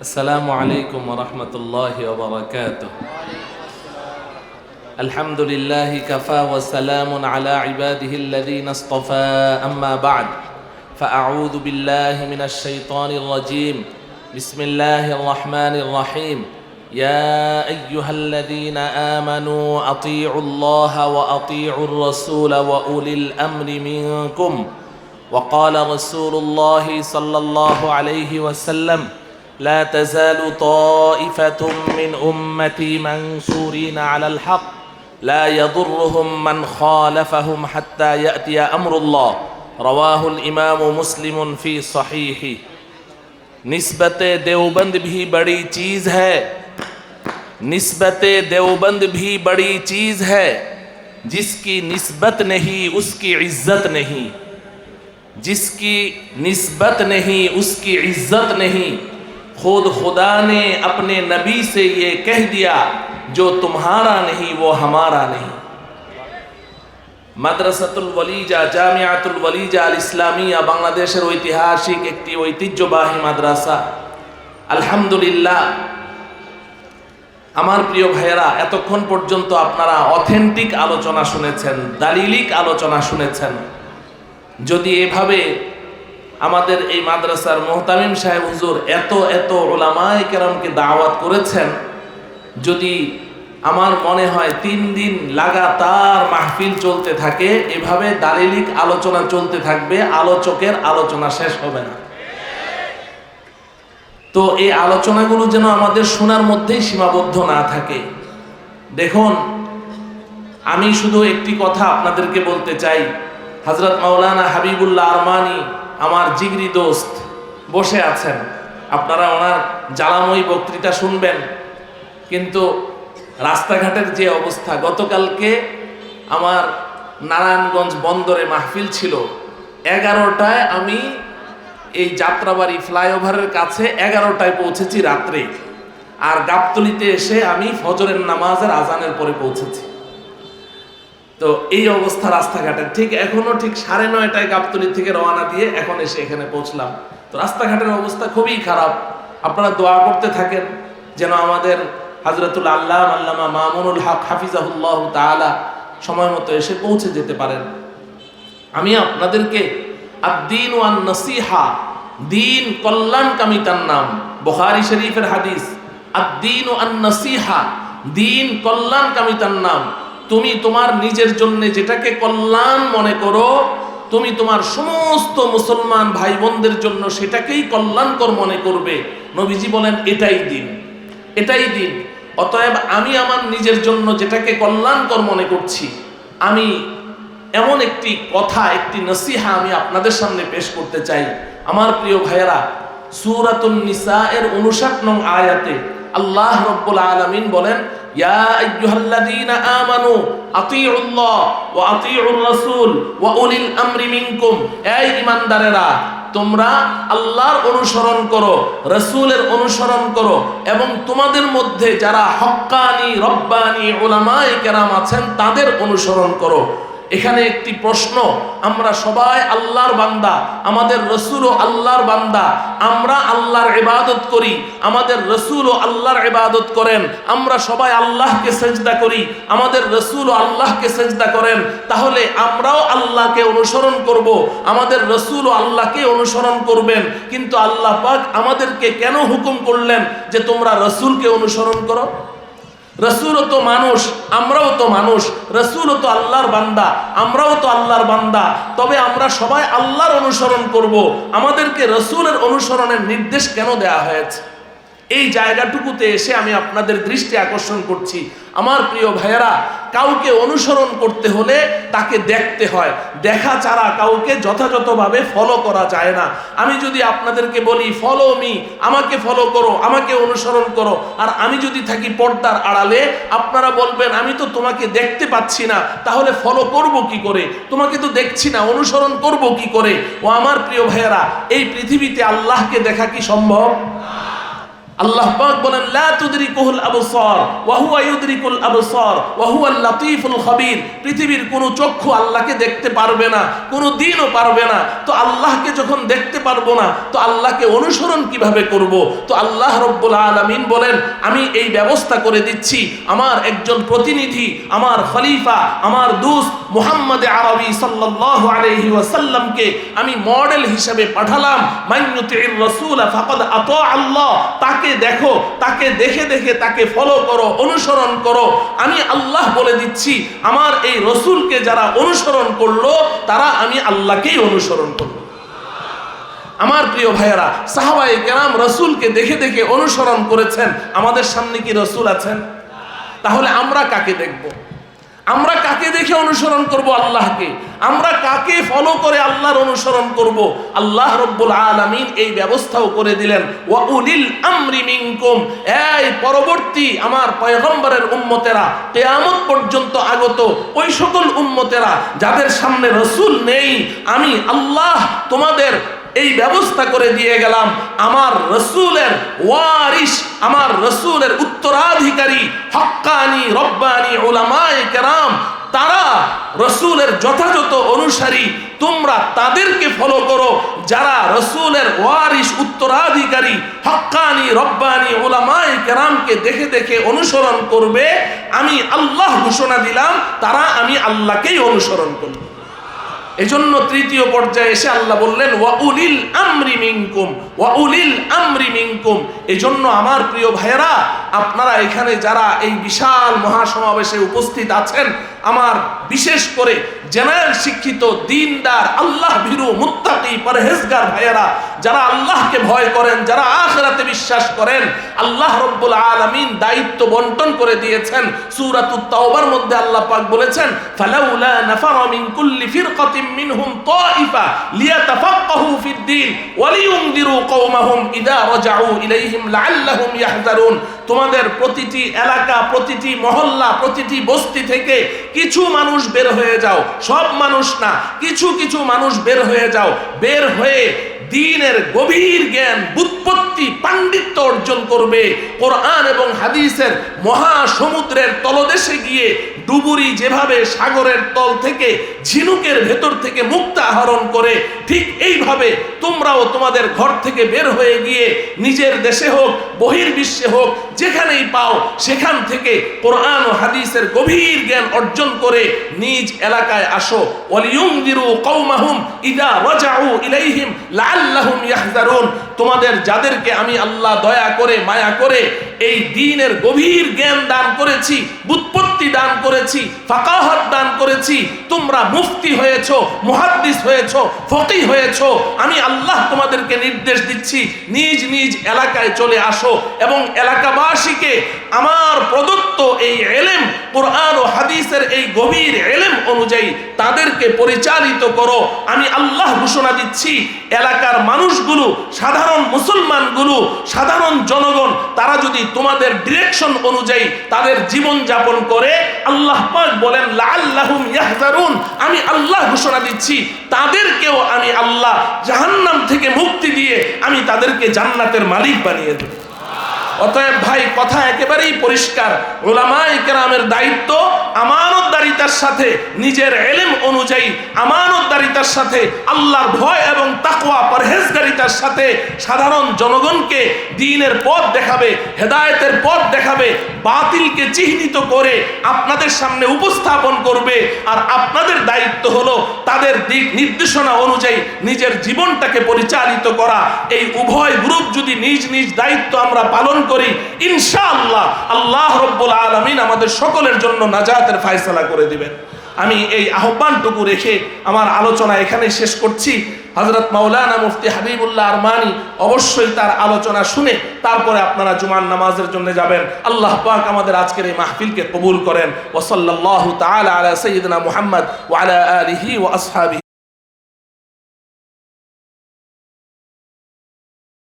السلام عليكم ورحمة الله وبركاته. الحمد لله كفى وسلام على عباده الذين اصطفى. أما بعد فأعوذ بالله من الشيطان الرجيم. بسم الله الرحمن الرحيم. يا أيها الذين آمنوا أطيعوا الله وأطيعوا الرسول وأولي الأمر منكم. وقال رسول الله صلى الله عليه وسلم لا تزال طائفة من أمتي منصورين على الحق. لا يضرهم من خالفهم حتى يأتي أمر الله. رواه الإمام مسلم في صحيحه نسبة دیوبند بھی بڑی چیز ہے. نسبة دیوبند بھی بڑی چیز ہے. جس کی نسبت نہیں اس کی عزت نہیں. جس کی نسبت نہیں اس کی عزت نہیں. खुद खुदा ने अपने नबी से ये कह दिया जो तुम्हारा नहीं वो हमारा नहीं মাদ্রাসাতুল ওয়ালিজা জামিয়াতুল ওয়ালিজা আল ইসলামিয়া বাংলাদেশের ঐতিহাসিক একটি ঐতিহ্যবাহী মাদ্রাসা আলহামদুলিল্লাহ আমার প্রিয় ভাইয়েরা এতক্ষণ পর্যন্ত আপনারা অথেন্টিক আলোচনা শুনেছেন দালিলিক আলোচনা শুনেছেন যদি এভাবে আমাদের এই মাদ্রাসার মোহতামিম সাহেব হুজুর এত এত ওলামায় কেরামকে দাওয়াত করেছেন, যদি আমার মনে হয় তিন দিন লাগাতার মাহফিল চলতে থাকে, এভাবে দালিলিক আলোচনা চলতে থাকবে, আলোচকের আলোচনা শেষ হবে না। তো এই আলোচনাগুলো যেন আমাদের শোনার মধ্যেই সীমাবদ্ধ না থাকে। দেখুন, আমি শুধু একটি কথা আপনাদেরকে বলতে চাই। হজরত মাওলানা হাবিবুল্লাহ আরমানি আমার জিগরি দোস্ত বসে আছেন। আপনারা ওনার জ্বালাময়ী বক্তৃতা শুনবেন। কিন্তু রাস্তাঘাটের যে অবস্থা, গতকালকে আমার নারায়ণগঞ্জ বন্দরে মাহফিল ছিল। এগারোটায় আমি এই যাত্রাবাড়ি ফ্লাইওভারের কাছে এগারোটায় পৌঁছেছি রাত্রে। আর গাবতলিতে এসে আমি ফজরের নামাজের আজানের পরে পৌঁছেছি। তো এই অবস্থা রাস্তাঘাটের ঠিক এখনও ঠিক সাড়ে নয়টায় গাবতলি থেকে রওনা দিয়ে এখন এসে এখানে পৌঁছলাম। তো রাস্তাঘাটের অবস্থা খুবই খারাপ। আপনারা দোয়া করতে থাকেন যেন আমাদের হাজরতুল আল্লাহ আল্লামা মামুনুল হক হাফিজাহুল্লাহ তাআলা সময় মতো এসে পৌঁছে যেতে পারেন। আমি আপনাদেরকে আদ্দিন ওয়ান নসিহা, দিন কল্যাণকামিতার নাম, বুখারী শরীফের হাদিস, আদ্দিন ওয়ান নসিহা, দিন কল্যাণকামিতার নাম। তুমি তোমার নিজের জন্য যেটাকে কল্যাণ মনে করো, তুমি তোমার সমস্ত মুসলমান ভাই বোনদের জন্য সেটাকেই কল্যাণকর মনে করবে। নবীজি বলেন, এটাই দিন। এটাই দিন। অতএব আমি আমার নিজের জন্য যেটাকে কল্যাণকর মনে করছি, আমি এমন একটি কথা, একটি নসিহা আমি আপনাদের সামনে পেশ করতে চাই। আমার প্রিয় ভাইয়েরা, সুরাতুন নিসা এর উনষাট নং আয়াতে আল্লাহ রব্বুল আলামিন বলেন ইয়া الذين আমানু أطيعوا الله وأطيعوا الرسول وأولي الأمر منكم أي إيمان دارنا তোমরা আল্লাহর অনুসরণ করো, রসুলের অনুসরণ করো এবং তোমাদের মধ্যে যারা হক্কানি, রব্বানি ওলামায় কেরাম আছেন, তাদের অনুসরণ করো। এখানে একটি প্রশ্ন, আমরা সবাই আল্লাহর বান্দা, আমাদের রসুল ও আল্লাহর বান্দা, আমরা আল্লাহর ইবাদত করি, আমাদের রসুল ও আল্লাহর ইবাদত করেন, আমরা সবাই আল্লাহকে সেজদা করি, আমাদের রসুল ও আল্লাহকে সেজদা করেন, তাহলে আমরাও আল্লাহকে অনুসরণ করব, আমাদের রসুল ও আল্লাহকে অনুসরণ করবেন, কিন্তু আল্লাহ পাক আমাদেরকে কেন হুকুম করলেন যে তোমরা রসুলকে অনুসরণ করো? রসুলও তো মানুষ, আমরাও তো মানুষ, রসুলও তো আল্লাহর বান্দা, আমরাও তো আল্লাহর বান্দা। তবে আমরা সবাই আল্লাহর অনুসরণ করব। আমাদেরকে রসুলের অনুসরণের নির্দেশ কেন দেয়া হয়েছে? এই জায়গাটুকুতে এসে আমি আপনাদের দৃষ্টি আকর্ষণ করছি। আমার প্রিয় ভাইয়েরা, কাউকে অনুসরণ করতে হলে তাকে দেখতে হয়। দেখা ছাড়া কাউকে যথাযথভাবে ফলো করা যায় না। আমি যদি আপনাদেরকে বলি ফলো মি আমাকে ফলো করো, আমাকে অনুসরণ করো। আর আমি যদি থাকি পর্দার আড়ালে, আপনারা বলবেন, আমি তো তোমাকে দেখতে পাচ্ছি না, তাহলে ফলো করব কি করে? তোমাকে তো দেখছি না, অনুসরণ করব কি করে? ও আমার প্রিয় ভাইয়েরা, এই পৃথিবীতে আল্লাহকে দেখা কি সম্ভব? আল্লাহ পাক বলেন, লা তুদরিকুহুল আবসার, ওয়া হুয়া ইউদরিকুল আবসার, ওয়া হুয়াল লাতীফুল খবীর। পৃথিবীর কোনো চক্ষু আল্লাহকে দেখতে পারবে না, কোনো দিনও পারবে না। তো আল্লাহকে যখন দেখতে পারব না, তো আল্লাহকে অনুসরণ কীভাবে করব? তো আল্লাহ রব্বুল আলামিন বলেন, আমি এই ব্যবস্থা করে দিচ্ছি। আমার একজন প্রতিনিধি, আমার খলিফা, আমার দোস্ত মুহাম্মদ আরবি সাল্লাল্লাহু আলাইহি ওয়াসাল্লামকে আমি মডেল হিসেবে পাঠালাম। মাইয়ুতির রাসূল ফাকাদ আতা আল্লাহ। তাকে দেখো, তাকে দেখে দেখে তাকে ফলো করো, অনুসরণ করো। আমি আল্লাহ বলে দিচ্ছি, আমার এই রসুলকে যারা অনুসরণ করল, তারা আমি আল্লাহকেই অনুসরণ করল আমার প্রিয় ভাইয়েরা সাহাবাই কেরাম রসুলকে দেখে দেখে অনুসরণ করেছেন। আমাদের সামনে কি রসুল আছেন? তাহলে আমরা কাকে দেখব? আমরা কাকে দেখে অনুসরণ করব আল্লাহকে? আমরা কাকে ফলো করে আল্লাহর অনুসরণ করব? আল্লাহ রব্বুল আলামিন এই ব্যবস্থাও করে দিলেন, ওয়া উলিল আমরি মিনকুম এই পরবর্তী আমার পয়গম্বরের উম্মতেরা কিয়ামত পর্যন্ত আগত ওই সকল উম্মতেরা, যাদের সামনে রসুল নেই, আমি আল্লাহ তোমাদের এই ব্যবস্থা করে দিয়ে গেলাম। আমার রসুলের ওয়ারিস আমার রসুলের উত্তরাধিকারী, হক্কানি, রব্বানি ওলামায়ে কেরাম, তারা রসুলের যথাযথ অনুসারী, তোমরা তাদেরকে ফলো করো। যারা রসুলের ওয়ারিস উত্তরাধিকারী, হক্কানি, রব্বানি ওলামায়ে কেরামকে দেখে দেখে অনুসরণ করবে, আমি আল্লাহ ঘোষণা দিলাম, তারা আমি আল্লাহকেই অনুসরণ করব। এজন্য তৃতীয় পর্যায়ে এসে আল্লাহ বললেন ওয়াউলিল আমরি মিনকুম ওয়াউলিল আমরি মিনকুম। এজন্য আমার প্রিয় ভাইয়েরা আপনারা এখানে যারা এই বিশাল মহাসমাবেশে উপস্থিত আছেন, আমার বিশেষ করে জেনারেল শিক্ষিত দিনদার, আল্লাহ ভীরু, মুত্তাকি, পরহেজগার ভাইয়েরা, যারা আল্লাহকে ভয় করেন, যারা আখেরাতে বিশ্বাস করেন, আল্লাহ রব্বুল আলামিন দায়িত্ব বন্টন করে দিয়েছেন। সূরাতুত তাওবার মধ্যে আল্লাহ পাক বলেছেন, ফালাউলা নাফারা মিন কুল্লি ফিরকাতিন মিনহুম তাইফা লিয়াতাফাক্কাহু ফিদ-দীন কওমাহুম রাজাউ ইলাইহিম লাআল্লাহুম তোমাদের প্রতিটি এলাকা, প্রতিটি মহল্লা, প্রতিটি বস্তি থেকে কিছু মানুষ বের হয়ে যাও। সব মানুষ না, কিছু কিছু মানুষ বের হয়ে যাও। বের হয়ে দিনের গভীর জ্ঞান, বুৎপত্তি পাণ্ডিত্য অর্জন করবে। কোরআন এবং হাদিসের মহাসমুদ্রের তলদেশে গিয়ে ডুবুরি যেভাবে সাগরের তল থেকে ঝিনুকের ভেতর থেকে মুক্ত আহরণ করে, ঠিক এইভাবে তোমরাও তোমাদের ঘর থেকে বের হয়ে গিয়ে নিজের দেশে হোক, বহির্বিশ্বে হোক, যেখানেই পাও, সেখান থেকে কোরআন ও হাদিসের গভীর জ্ঞান অর্জন করে নিজ এলাকায় আসো। ওয়ালিয়ুনদিরু কওমাহুম ইদা রাজাউ ইলাইহিম লাআল্লাহুম ইয়াহযারুন তোমাদের যাদেরকে আমি আল্লাহ দয়া করে, মায়া করে এই দ্বীনের গভীর জ্ঞান দান করেছি, বুৎপত্তি দান করেছি, ফাকাহাত দান করেছি, তোমরা মুফতি হয়েছো, মুহাদ্দিস হয়েছো ফকিহ হয়েছো, আমি আল্লাহ তোমাদেরকে নির্দেশ দিচ্ছি, নিজ নিজ এলাকায় চলে আসো এবং এলাকাবাসীকে আমার প্রদত্ত এই এলেম, কোরআন ও হাদিসের এই গভীর এলেম অনুযায়ী তাদেরকে পরিচালিত করো। আমি আল্লাহ ঘোষণা দিচ্ছি, এলাকার মানুষগুলো সাধারণ মুসলমানগুলো, সাধারণ জনগণ, তারা যদি তোমাদের ডিরেকশন অনুযায়ী তাদের জীবন যাপন করে, আল্লাহ পাক বলেন, লাআল্লাহুম ইয়াহজারুন। আমি আল্লাহ ঘোষণা দিচ্ছি, তাদেরকেও আমি আল্লাহ জাহান্নাম থেকে মুক্তি দিয়ে আমি তাদেরকে জান্নাতের মালিক বানিয়ে দেব। অতএব ভাই, কথা একেবারেই পরিষ্কার। ওলামাই কেরামের দায়িত্ব আমানতদারিতার সাথে নিজের এলেম অনুযায়ী আমানতদারিতার সাথে আল্লাহর ভয় এবং তাকওয়া পরহেজগারিতার সাথে সাধারণ জনগণকে দিনের পথ দেখাবে হেদায়েতের পথ দেখাবে বাতিলকে চিহ্নিত করে আপনাদের সামনে উপস্থাপন করবে আর আপনাদের দায়িত্ব হলো তাদের দিক নির্দেশনা অনুযায়ী নিজের জীবনটাকে পরিচালিত করা এই উভয় গ্রুপ যদি নিজ নিজ দায়িত্ব আমরা পালন করি ইনশাআল্লাহ আল্লাহ রব্বুল আলমিন আমাদের সকলের জন্য নাজাতের ফায়সালা করে দিবেন। আমি এই আহ্বানটুকু রেখে আমার আলোচনা এখানে শেষ করছি। হজরত মাওলানা মুফতি হাবিবুল্লাহ আরমানি অবশ্যই তার আলোচনা শুনে তারপরে আপনারা জুমান নামাজের জন্য যাবেন। আল্লাহ পাক আমাদের আজকের এই মাহফিলকে কবুল করেন। ওসল্লাহ তালা আলা সঈদনা মুহাম্মদ ওয়ালা আলিহি ও আসহাবিহি।